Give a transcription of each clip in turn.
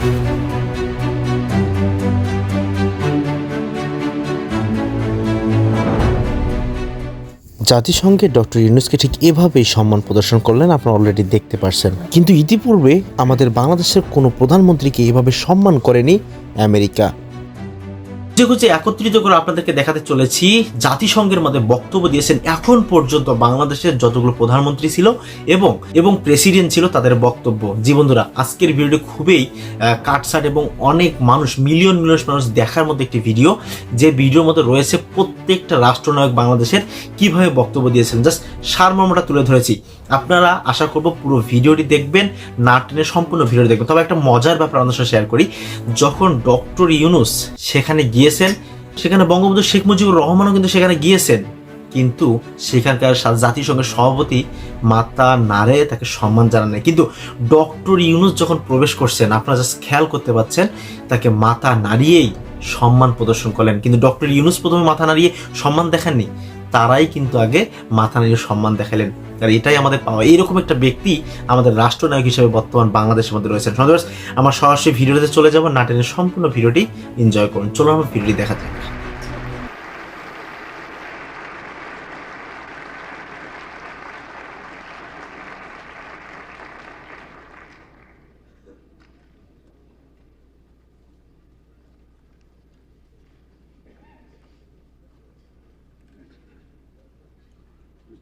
জাতিসংঘে ডক্টর ইউনুসকে ঠিক এভাবেই সম্মান প্রদর্শন করলেন আপনারা অলরেডি দেখতে পারছেন। কিন্তু ইতিপূর্বে আমাদের বাংলাদেশের কোনো প্রধানমন্ত্রীকে এভাবে সম্মান করেনি আমেরিকা। যে খুঁজে একত্রিত করে আপনাদেরকে দেখাতে চলেছি, জাতিসংঘের মধ্যে বক্তব্য দিয়েছেন এখন পর্যন্ত বাংলাদেশের যতগুলো প্রধানমন্ত্রী ছিল এবং এবং প্রেসিডেন্ট ছিল তাদের বক্তব্য। জি বন্ধুরা, আজকের ভিডিওটি খুবই কাটসাট এবং অনেক মানুষ মিলিয়ন মিলিয়ন মানুষ দেখার মধ্যে একটি ভিডিও, যে ভিডিওর মধ্যে রয়েছে প্রত্যেকটা রাষ্ট্রনায়ক বাংলাদেশের কীভাবে বক্তব্য দিয়েছেন। জাস্ট সারমর্মটা তুলে ধরেছি। আপনারা আশা করব পুরো ভিডিওটি দেখবেন, না টেনে সম্পূর্ণ ভিডিওটি দেখবেন। তবে একটা মজার ব্যাপার আপনাদের সাথে শেয়ার করি। যখন ডক্টর ইউনুস সেখানে গিয়েছেন, সেখানে বঙ্গবন্ধু শেখ মুজিবুর রহমানও কিন্তু সেখানে গিয়েছেন। কিন্তু সেখানকার জাতিসংঘের সভাপতি মাতা নারে তাকে সম্মান জানান নাই কিন্তু ডক্টর ইউনুস যখন প্রবেশ করছেন, আপনারা জাস্ট খেয়াল করতে পাচ্ছেন, তাকে মাথা নাড়িয়েই সম্মান প্রদর্শন করলেন। কিন্তু ডক্টর ইউনুস প্রথমে মাথা নাড়িয়ে সম্মান দেখাননি। তারাই কিন্তু আগে মাথা নিয়ে সম্মান দেখালেন। আর এটাই আমাদের পাওয়া। এইরকম একটা ব্যক্তি আমাদের রাষ্ট্রনায়ক হিসেবে বর্তমান বাংলাদেশের মধ্যে রয়েছেন। আমার সরাসরি ভিডিওতে চলে যাব। নাটেনের সম্পূর্ণ ভিডিওটি এনজয় করুন। চলো আমার ভিডিওটি দেখা যাক।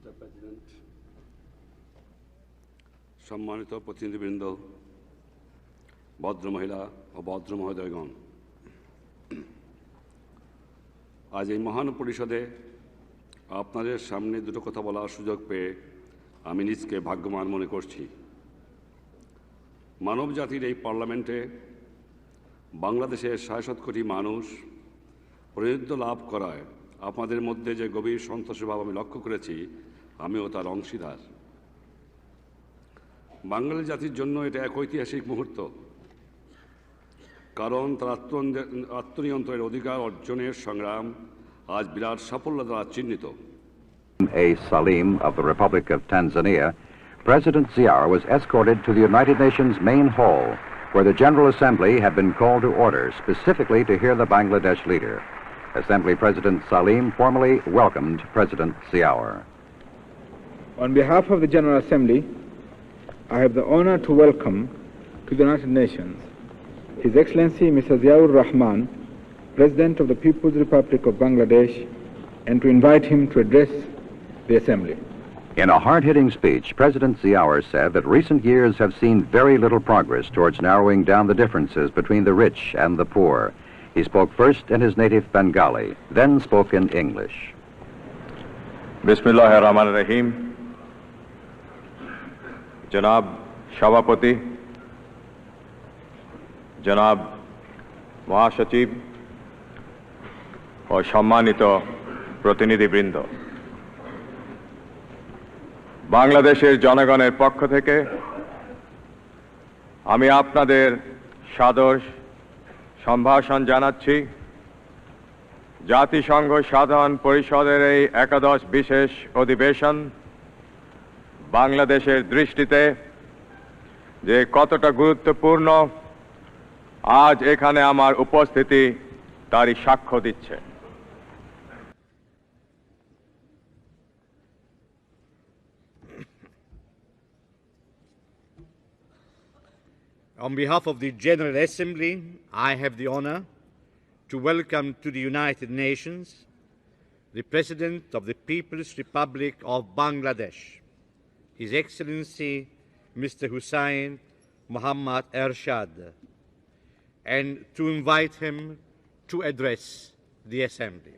মিস্টার প্রেসিডেন্ট সম্মানিত প্রতিনিধিবৃন্দ ভদ্র মহিলা ও ভদ্র মহোদয়গণ আজ এই মহান পরিষদে আপনাদের সামনে দুটো কথা বলার সুযোগ পেয়ে আমি নিজকে ভাগ্যবান মনে করছি। মানব জাতির এই পার্লামেন্টে বাংলাদেশের সাড়ে কোটি মানুষ প্রতিনিধিত্ব লাভ করায় আপনাদের মধ্যে যে গভীর সন্তোষের ভাব আমি লক্ষ্য করেছি আমিও তার অংশীদার বাঙালি জাতির জন্য এটা এক ঐতিহাসিক মুহূর্ত কারণ তার আত্ম- আত্মনিয়ন্ত্রণের অধিকার অর্জনের সংগ্রাম আজ বিরাট সাফল্য দ্বারা চিহ্নিত A. Salim of the Republic of Tanzania, President Ziaur was escorted to the United Nations main hall, where the General Assembly had been called to order specifically to hear the Bangladesh leader. Assembly President Salim formally welcomed President Ziaur. On behalf of the General Assembly, I have the honor to welcome to the United Nations His Excellency Mr. Ziaur Rahman, President of the People's Republic of Bangladesh, and to invite him to address the Assembly. In a hard-hitting speech, President Ziaur said that recent years have seen very little progress towards narrowing down the differences between the rich and the poor. He spoke first in his native Bengali, then spoke in English. Bismillahirrahmanirrahim. Rahim. জনাব সভাপতি, জনাব মহাসচিব ও সম্মানিত প্রতিনিধিবৃন্দ। বাংলাদেশের জনগণের পক্ষ থেকে আমি আপনাদের সাদর সম্ভাষণ জানাচ্ছি। জাতিসংঘ সাধারণ পরিষদের এই একাদশ বিশেষ অধিবেশন বাংলাদেশের দৃষ্টিতে যে কতটা গুরুত্বপূর্ণ আজ এখানে আমার উপস্থিতি তারই সাক্ষ্য দিচ্ছে On behalf of the General Assembly, I have the honor to welcome to the United Nations the President of the People's Republic of Bangladesh, His Excellency Mr. Hussein Muhammad Ershad, and to invite him to address the Assembly.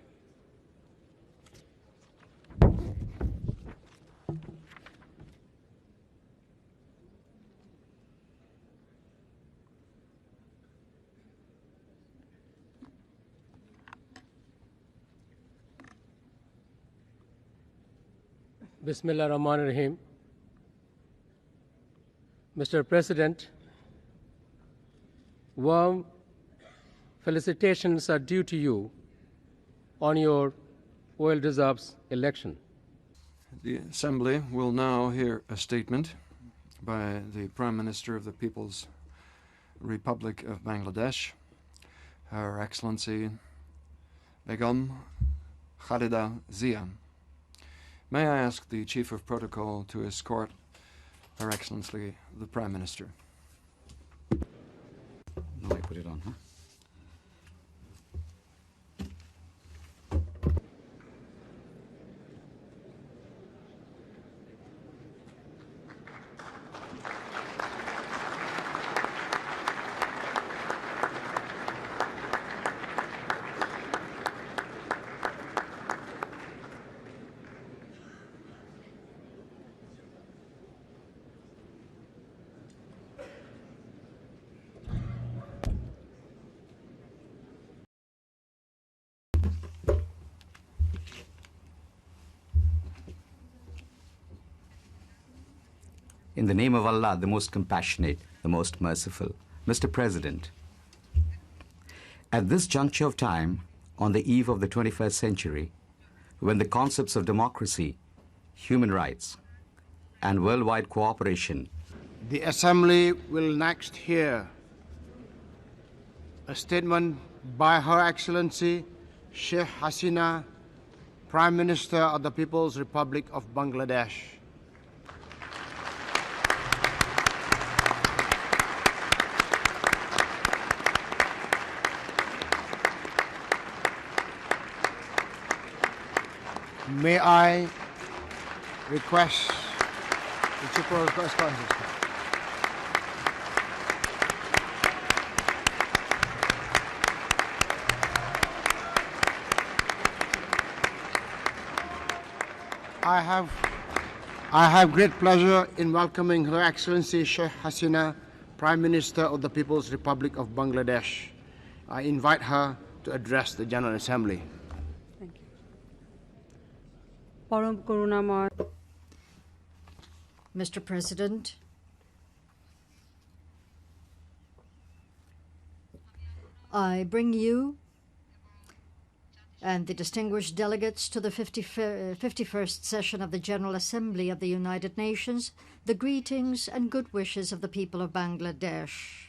Bismillah Rahman Rahim. Mr. President, warm felicitations are due to you on your well deserved election. The Assembly will now hear a statement by the Prime Minister of the People's Republic of Bangladesh, Her Excellency Begum Khalida Zia. May I ask the Chief of Protocol to escort Her Excellency the Prime Minister? Now I put it on, huh? In the name of Allah, the most compassionate, the most merciful. Mr. President, at this juncture of time, on the eve of the 21st century, when the concepts of democracy, human rights, and worldwide cooperation The Assembly will next hear a statement by Her Excellency Sheikh Hasina, Prime Minister of the People's Republic of Bangladesh. May I request the Chief of Correspondence? I have, I have great pleasure in welcoming Her Excellency Sheikh Hasina, Prime Minister of the People's Republic of Bangladesh. I invite her to address the General Assembly. পরম করুণাময় Mr. President, I bring you and the distinguished delegates to the 50 51st session of the General Assembly of the United Nations the greetings and good wishes of the people of Bangladesh.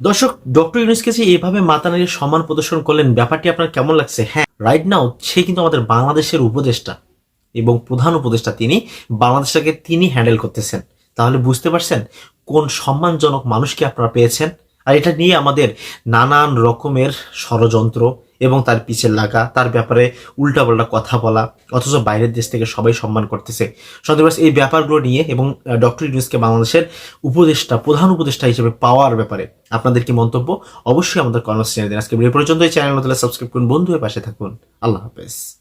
দর্শক, doctor ইউনুসকে যে এভাবে মাতা নারীর সম্মান প্রদর্শন করলেন, ব্যাপারটি আপনার কেমন লাগছে? হ্যাঁ রাইট নাও সে কিন্তু আমাদের বাংলাদেশের উপদেষ্টা এবং প্রধান উপদেষ্টা তিনি, বাংলাদেশটাকে তিনি হ্যান্ডেল করতেছেন। তাহলে বুঝতে পারছেন কোন সম্মানজনক মানুষকে আপনারা পেয়েছেন? আর এটা নিয়ে আমাদের নানান রকমের ষড়যন্ত্র এবং তার পিছে লাগা, তার ব্যাপারে উল্টাপাল্টা কথা বলা, অথচ বাইরের দেশ থেকে সবাই সম্মান করতেছে। সন্দেবাস এই ব্যাপারগুলো নিয়ে এবং ডক্টর ইউনুসকে বাংলাদেশের উপদেষ্টা, প্রধান উপদেষ্টা হিসেবে পাওয়ার ব্যাপারে আপনাদের কি মন্তব্য? অবশ্যই আমাদের কর্মসূচি দিন। আজকে এই পর্যন্ত এই চ্যানেল সাবস্ক্রাইব করুন। বন্ধু হয়ে পাশে থাকুন। আল্লাহ হাফেজ।